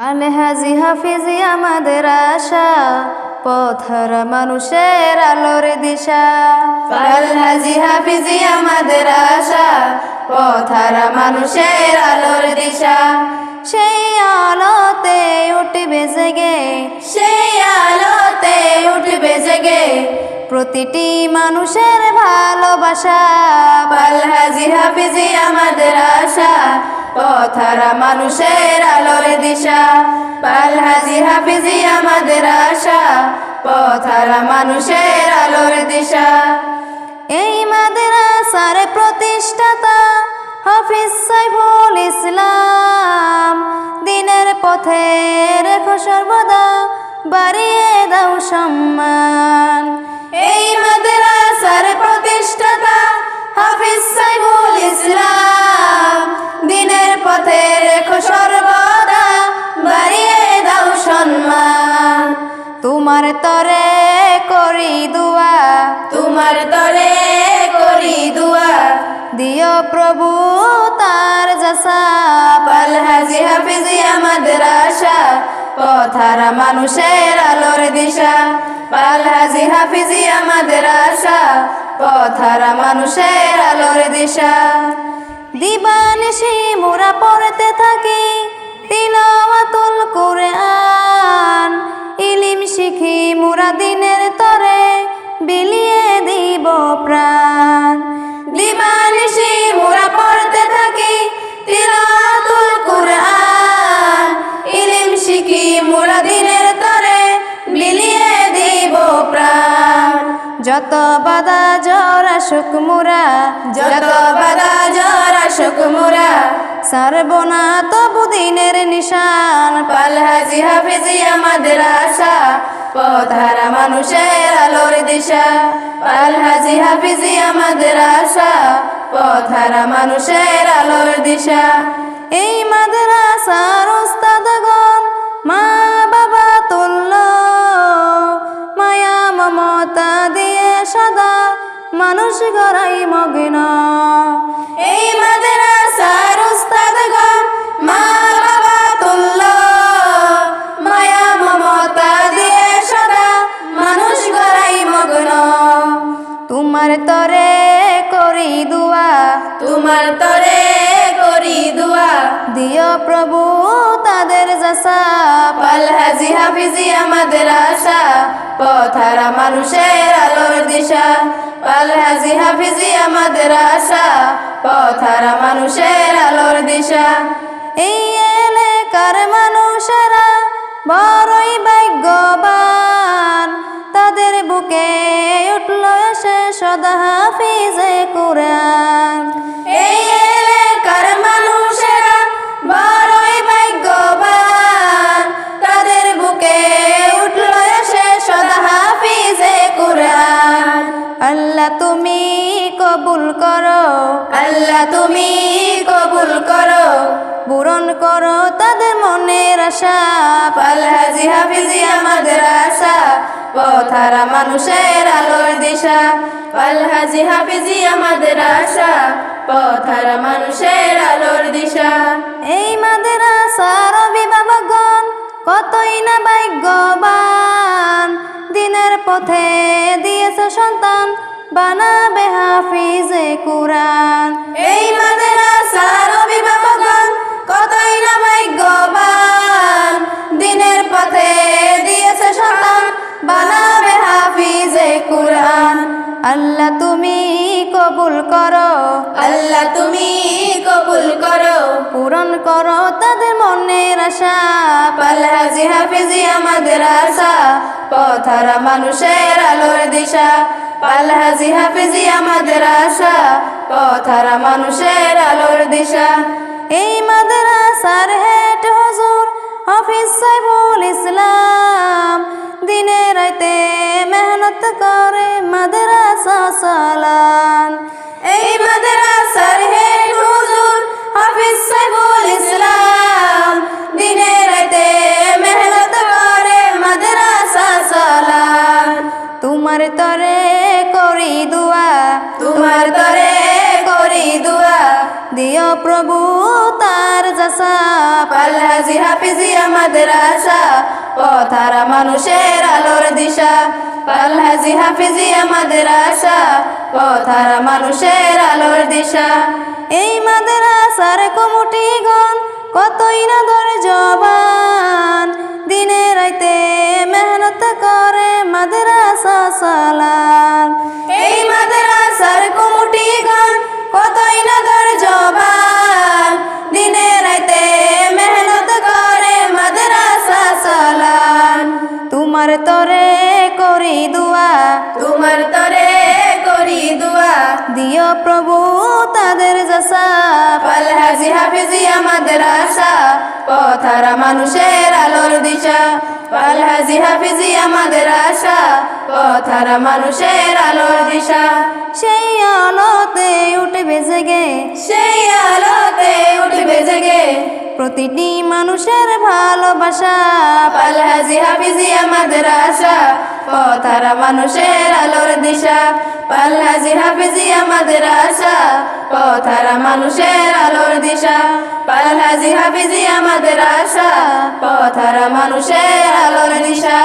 Alhaji হাফিজি আমাদের আশা, পথর মানুষের আলোর দিশা। আলহাজি হাফিজি আমাদের আশা, পথর মানুষের আলোর দিশা। সেই আলোতে উঠবে জেগে, সেই আলোতে উঠবে জেগে প্রতিটি মানুষের ভালোবাসা। পালহাজি হাফিজি আমাদের আশা পথারা মানুষের আলোর দিশা। পালহাজি হাফিজি, আমাদের আশা পথারা মানুষের আলোর দিশা। এই মাদ্রাসার প্রতিষ্ঠাতা হাফিজ সাইফুল ইসলাম। দিনের পথে রেখো সর্বদা, বাড়িয়ে দাও সম্মান। এই মাদ্রাসার প্রতিষ্ঠাতা হাফিজ সাইফুল ইসলাম। দিও প্রভু তার জসা পালহাজি হাফিজি আমাদের আশা পথারা মানুষের আলোর দিশা। পালহাজি হাফিজি আমাদের আশা পথারা মানুষের আলোর দিশা। দিবানিশি মোরা পড়তে থাকি, তিলাওয়াতুল কোরআন। ইলিম শিখি মোরা দিনের তরে, বিলিয়ে দিব প্রাণ। থাকি। ইলিম দিব যত বাদা জ্বর আসুক মুরা, যত বাদা জ্বর আসুক মুরা সারবনা তবু দিনের নিশান পালহাজি হাফিজি আমাদের আশা পথারা মানুষের আলোর দিশা। পালহাজি হাফিজি আমাদের আশা পথারা মানুষের আলোর দিশা। এই মাদ্রাসার উস্তাদগণ, মা বাবা তুল্য। মায়া মমতা দিয়ে সদা মানুষ গড়াই মগ্ন। এই মাদ্রাসার উস্তাদগণ পথারা মানুষের আলোর দিশা। পথারা মানুষের আলোর দিশা। মানুষেরা বড়ই ভাগ্যবান, তাদের বুকে উঠল সে সদা হাফিজে কুরআন। আল্লাহ তুমি কবুল করো। আল্লাহ তুমি কবুল করো। পূরণ করো তাদের মনের আশা। পালহাজি হাফিজি আমাদের আশা। পথারা মানুষের আলোর দিশা। পালহাজি হাফিজি আমাদের আশা। পথারা মানুষের আলোর দিশা। এই মাদের আশার অভিভাবকগণ কতই না ভাগ্যবান। দিনের পথে দিয়েছে সন্তান বানাবে হাফিজে কোরআন। এই মাদ্রাসার অভিভাবকগণ পূরণ করো তাদের মনের আশা। পালহাজি হাফিজি আমাদের আশা। পথারা মানুষের আলোর দিশা। পালহাজি হাফিজি আমাদের আশা। পথারা মানুষের আলোর দিশা। এই মাদ্রাসার হেড হুজুর হাফিজ সাইফুল ইসলাম। দিনে রাতে মেহনত করে মাদ্রাসা সালান এই মাদ্রাসার হেড তোমার তরে করি দুয়া, তোমার তরে করি দুয়া, দিও প্রভু তার আশা পালহাজি হাফিজিয়া মাদ্রাসা, পথারা মানুষের আলোর দিশা। পালহাজি হাফিজিয়া মাদ্রাসা, পথারা মানুষের আলোর দিশা। এই কমিটি গণ কতই না ধরে জবান দিনে রাইতে মেহনত করে মাদ্রাসা সালান এই মাদ্রাসার কমিটি গণ কতই না ধরে জবান দিনে রাইতে মেহনত করে মাদ্রাসা সালান তোমার তরে করি দুয়া, তোমার তরে করি দুয়া। দিও প্রভু তাদের যশা পালহাজি হাফিজিয়া মাদ্রাসা পথারা মানুষের আলোর দিশা। পালহাজি হাফিজিয়া মাদ্রাসা পথারা মানুষের আলোর দিশা। সেই আলোতে উঠবে জেগে। সেই আলোতে উঠবে জেগে। প্রতিটি মানুষের ভালোবাসা। পালহাজি হাফিজিয়া মাদ্রাসা পথারা মানুষের আলোর দিশা। পালহাজি আমাদের আশা পথারা মানুষের আলোর দিশা। পাল্লাজি হাফিজি আমাদের আশা পথারা মানুষের আলোর দিশা।